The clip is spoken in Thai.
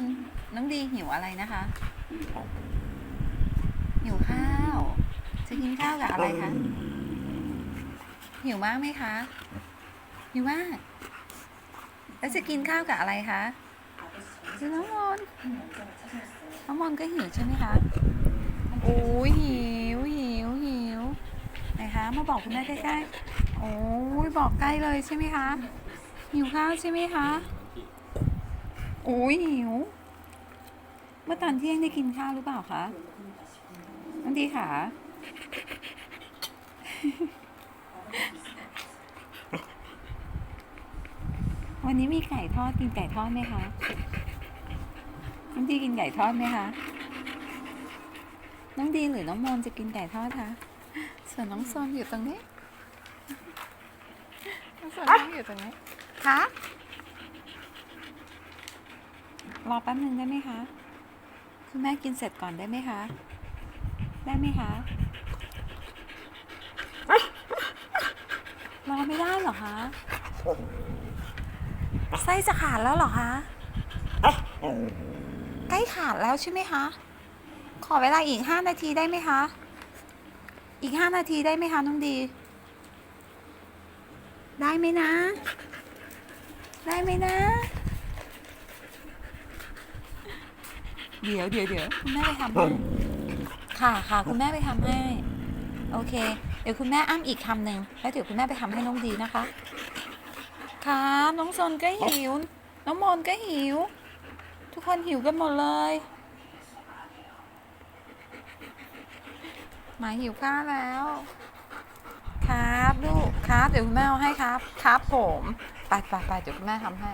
นน้องดีหิวอะไรนะคะ หิวข้าว จะกินข้าวกับอะไรคะ หิวมากไหมคะ หิวมาก แล้วจะกินข้าวกับอะไรคะคือน้องมนต์น้องมนต์ก็หิวใช่ไหมคะโอ้ยหิวหิวหิวไหนคะ มาบอกคุณแม่ใกล้ๆ โอ้ยบอกใกล้เลยใช่ไหมคะ หิวข้าวใช่ไหมคะ อ้ยหิว เมื่อตอนเที่ยงได้กินข้าวหรือเปล่าคะน้องดีค่ะ วันนี้มีไก่ทอดกินไก่ทอดไหมคะน้องดีกินไก่ทอดไหมคะ น้องดีหรือน้องมนจะกินไก่ทอดคะ ส่วนน้องโซนอยู่ตรงนี้ น้องซนนั่งอยู่ตรงนี้ คะ รอแป๊บหนึ่งได้ไหมคะ คุณแม่กินเสร็จก่อนได้ไหมคะ ได้ไหมคะ รอไม่ได้เหรอคะ ไส้จะขาดแล้วเหรอคะ ใกล้ขาดแล้วใช่ไหมคะ ขอเวลาอีกห้านาทีได้ไหมคะ อีกห้านาทีได้ไหมคะน้องดี ได้ไหมนะ ได้ไหมนะ เดี๋ยวเดี๋ยวเดี๋ยวคุณแม่ไปทำให้ค่ะค่ะคุณแม่ไปทำให้ โอเค เดี๋ยวคุณแม่อ้ำอีกคำหนึ่งแล้วเดี๋ยวคุณแม่ไปทำให้น้องดีนะคะครับน้องซนก็หิว น้องมนก็หิว ทุกคนหิวกันหมดเลยหมาหิวข้าวแล้ว ครับลูกครับเดี๋ยวคุณแม่เอาให้ครับ ครับผมไปไปไปเดี๋ยวคุณแม่ทำให้